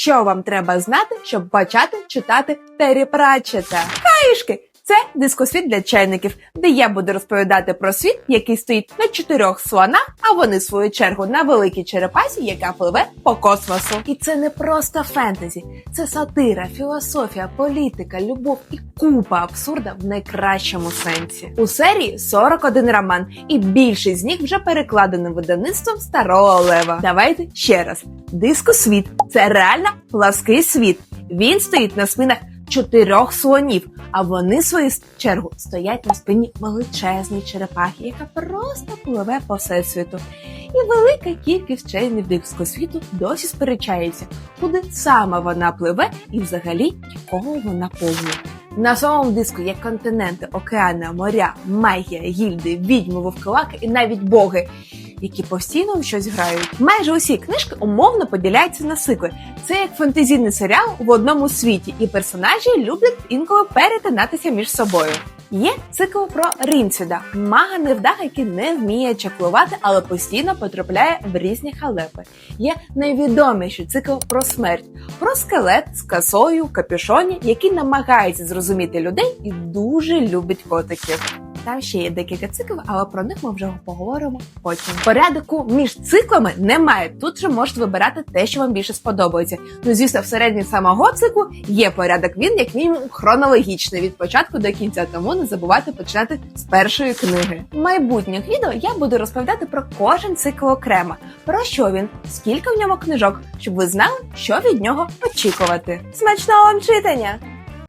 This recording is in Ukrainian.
Що вам треба знати, щоб почати читати Террі Пратчета? Це дискосвіт для чайників, де я буду розповідати про світ, який стоїть на чотирьох слонах, а вони в свою чергу на великій черепасі, яка пливе по космосу. І це не просто фентезі, це сатира, філософія, політика, любов і купа абсурда в найкращому сенсі. У серії 41 роман, і більшість з них вже перекладено видавництвом старого лева. Давайте ще раз: дискосвіт це реально плаский світ. Він стоїть на спинах чотирьох слонів, а вони в свою чергу стоять на спині величезної черепахи, яка просто пливе по всесвіту. І велика кількість членів дискосвіту досі сперечається, куди саме вона пливе і взагалі якого вона повна. На самому диску є континенти, океани, моря, магія, гільди, відьми, вовколаки і навіть боги, які постійно в щось грають. Майже усі книжки умовно поділяються на цикли. Це як фантазійний серіал в одному світі, і персонажі люблять інколи перетинатися між собою. Є цикл про Рінсвіда, мага невдаха, який не вміє чаклувати, але постійно потрапляє в різні халепи. Є найвідоміший цикл про смерть, про скелет з косою, капюшоні, який намагається зрозуміти людей і дуже любить котиків. Там ще є декілька циклів, але про них ми вже поговоримо потім. Порядку між циклами немає. Тут же можете вибирати те, що вам більше сподобається. Ну, звісно, всередині самого циклу є порядок. Він як мінімум хронологічний від початку до кінця. Тому не забувайте починати з першої книги. В майбутніх відео я буду розповідати про кожен цикл окремо, про що він, скільки в ньому книжок, щоб ви знали, що від нього очікувати. Смачного вам читання!